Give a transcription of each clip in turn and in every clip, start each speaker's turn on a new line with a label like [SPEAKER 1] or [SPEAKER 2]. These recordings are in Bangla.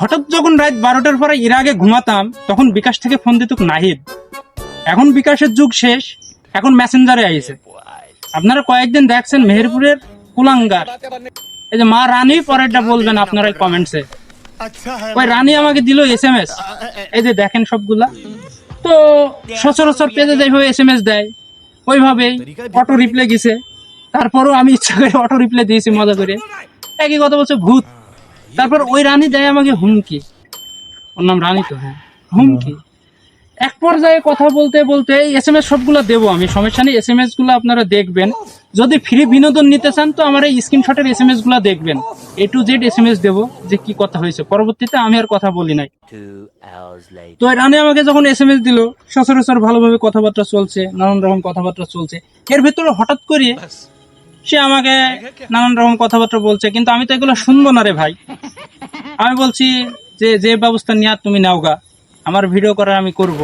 [SPEAKER 1] হঠাৎ যখন রাত বারোটার পরে এর আগে ঘুমাতাম, তখন বিকাশ থেকে ফোন দিত নাহিদ। এখন বিকাশের যুগ শেষ, এখন মেসেঞ্জারে আইছে। আপনারা কয়েকদিন দেখছেন মেহেরপুরের কুলাঙ্গার। এই যে মা রানী, পরেরটা বলবেন আপনারা কমেন্টসে ওই রানী আমাকে দিল এস এম এস এই যে দেখেন সবগুলা। তো সচরাচর পেজে যেভাবে এস এম এস দেয়। ওইভাবেই অটো রিপ্লে গেছে। তারপরও আমি ইচ্ছা করে অটো রিপ্লে দিয়েছি মজা করে। একই কথা বলছে ভূত। তারপর ওই রানী দেয় আমাকে হুমকি। ওর নাম রানী তো হ্যাঁ। হুমকি। এক পর্যায়ে কথা বলতে বলতে এস এম এস সবগুলো দেবো আমি, সমস্যা নেই। এস এম এসগুলো আপনারা দেখবেন। যদি ফ্রি বিনোদন নিতে চান, তো আমার এই স্ক্রিনশটের এস এম এসগুলো দেখবেন। A to Z S M S দেবো যে কি কথা হয়েছে। পরবর্তীতে আমি আর কথা বলি নাই. তো রানী আমাকে যখন এস এম এস দিল, সচরাচর ভালোভাবে কথাবার্তা চলছে, নানান রকম কথাবার্তা চলছে। এর ভেতরে হঠাৎ করে সে আমাকে নানান রকম কথাবার্তা বলছে, কিন্তু আমি তো এগুলো শুনব না রে ভাই। আমি বলছি যে যে ব্যবস্থা নেওয়ার তুমি নাও গা আমার ভিডিও করার আমি করব।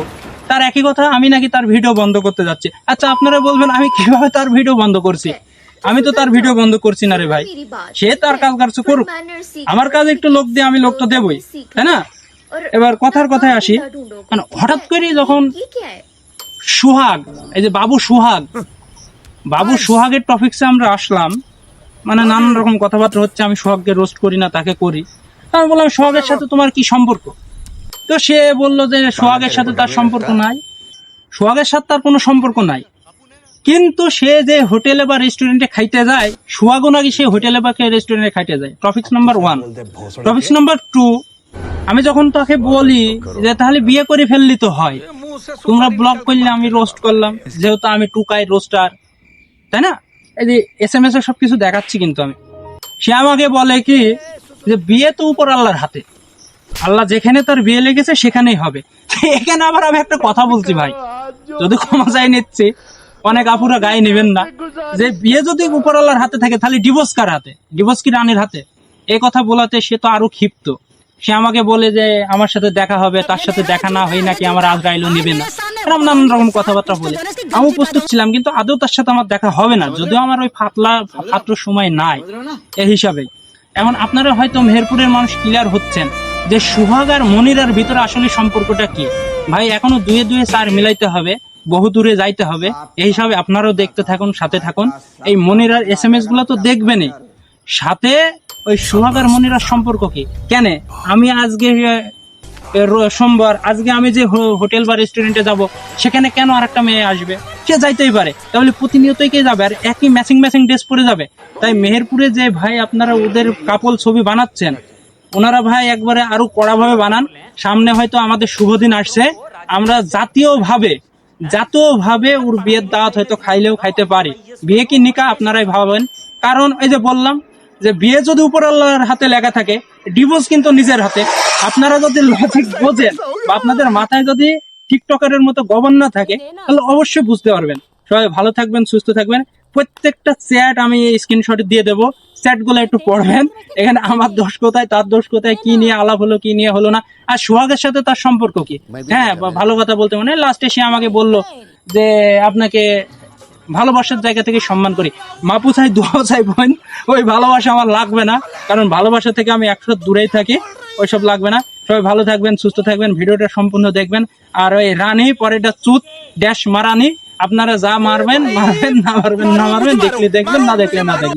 [SPEAKER 1] তার একই কথা, আমি নাকি তার ভিডিও বন্ধ করতে যাচ্ছি। আচ্ছা আপনারা বলবেন, আমি কীভাবে তার ভিডিও বন্ধ করছি? আমি তো তার ভিডিও বন্ধ করছি না রে ভাই। সে তার কাজ কাজ করুক। আমার কাজে একটু লোক দিয়ে, আমি লোক তো দেবই, তাই না? এবার কথার কথায় আসি। মানে হঠাৎ করে যখন সুহাগ, এই যে বাবু সুহাগ, বাবু সুহাগের টপিক্সে আমরা আসলাম। মানে নানান রকম কথাবার্তা হচ্ছে, আমি সোহাগকে রোস্ট করি না, তাকে করি। আমি বললাম, সোহাগের সাথে তোমার কি সম্পর্ক? তো সে বলল যে সোহাগের সাথে তার সম্পর্ক নাই। সোহাগের সাথে তার কোনো সম্পর্ক নাই। কিন্তু সে যে হোটেলে বা রেস্টুরেন্টে খাইতে যায়, সোহাগও নাকি সে হোটেলে বা রেস্টুরেন্টে খাইতে যায়। Topics number one topics number two আমি যখন তাকে বলি যে, তাহলে বিয়ে করে ফেললি তো হয়। তোমরা ব্লগ করলে আমি রোস্ট করলাম। যেহেতু আমি টুকাই রোস্টার তাই না? এই যে এস এম এস এ সবকিছু দেখাচ্ছি কিন্তু আমি। সে আমাকে বলে কি যে বিয়ে তো উপর আল্লাহর হাতে। আল্লাহ যেখানে তার বিয়ে লেগেছে সেখানেই হবে। এখানে আবার আমি একটা কথা বলছি ভাই। যদি ক্ষমা চাই নিচ্ছি, অনেক আপুরা গায়ে নেবেন না। যে বিয়ে যদি উপর আল্লাহর হাতে থাকে, তাহলে ডিভোর্স কার হাতে? ডিভোর্স কি রানীর হাতে? এই কথা বলাতে সে তো আরও ক্ষিপ্ত। সে আমাকে বলে যে, আমার সাথে দেখা হবে, তার সাথে দেখা না হয় নাকি আমার আজরাইলও নেবে না? এরকম নানান রকম কথাবার্তা বলে। আমি প্রস্তুত ছিলাম, কিন্তু আদৌ তার সাথে আমার দেখা হবে না। যদিও আমার ওই ফাতলা ফাত্র সময় নাই এই হিসাবে। এমন আপনারা হয়তো মেহেরপুরের মানুষ ক্লিয়ার হচ্ছেন যে সুহাগ আর মনিরার ভিতরে আসলে সম্পর্কটা কি? ভাই, এখনও দুয়ে দুয়ে চার মিলাইতে হবে, বহু দূরে যাইতে হবে। এই হিসাবে আপনারাও দেখতে থাকুন, সাথে থাকুন। এই মনিরার এস এম এসগুলো তো দেখবেনই। সাথে ওই সুহাগ আর মনিরার সম্পর্ক কি? কেন? আমি আজকে সোমবার, আজকে আমি যে হোটেল বা রেস্টুরেন্টে যাব, সেখানে কেন আর একটা মেয়ে আসবে? সে যাইতেই পারে। তাহলে প্রতিনিয়তই কে যাবে? আর একই ম্যাচিং ম্যাচিং ড্রেস পরে যাবে? তাই মেহেরপুরে যে ভাই আপনারা ওদের কাপল ছবি বানাচ্ছেন, ওনারা ভাই একবারে আরও কড়াভাবে বানান। সামনে হয়তো আমাদের শুভ দিন আসছে। আমরা জাতীয়ভাবে জাতীয়ভাবে ওর বিয়ের দাওয়াত হয়তো খাইলেও খাইতে পারি। বিয়ে কি নিকা? আপনারাই ভাবেন কারণ এই যে বললাম যে বিয়ে যদি উপর হাতে লেখা থাকে ডিভোর্স কিন্তু নিজের হাতে। আপনারা যদি লজিক বোঝেন বা আপনাদের মাথায় যদি টিকটকারের মতো গভর্ন না থাকে, তাহলে অবশ্যই বুঝতে পারবেন। সবাই ভালো থাকবেন, সুস্থ থাকবেন। প্রত্যেকটা চ্যাট আমি স্ক্রিনশট দিয়ে দেবো। চ্যাটগুলো একটু পড়বেন। এখানে আমার দোষ কোথায়, তার দোষ কোথায়, কি নিয়ে আলাপ হলো, কি নিয়ে হলো না। আর সোহাগের সাথে তার সম্পর্ক কি? হ্যাঁ ভালো কথা বলতে মানে লাস্টে সে আমাকে বলল যে, আপনাকে ভালোবাসার জায়গা থেকে সম্মান করি। মাপু চাই দোয়া চাই বোন ওই ভালোবাসা আমার লাগবে না। কারণ ভালোবাসা থেকে আমি একশো দূরেই থাকি। ওইসব লাগবে না। সবাই ভালো থাকবেন, সুস্থ থাকবেন, ভিডিওটা সম্পূর্ণ দেখবেন। আর ওই রানী পরেটা চুত, ড্যাশ মারানি, আপনারা যা মারবেন মারবেন, না মারবেন না মারবেন, দেখলে দেখবেন, না দেখলে না দেখবেন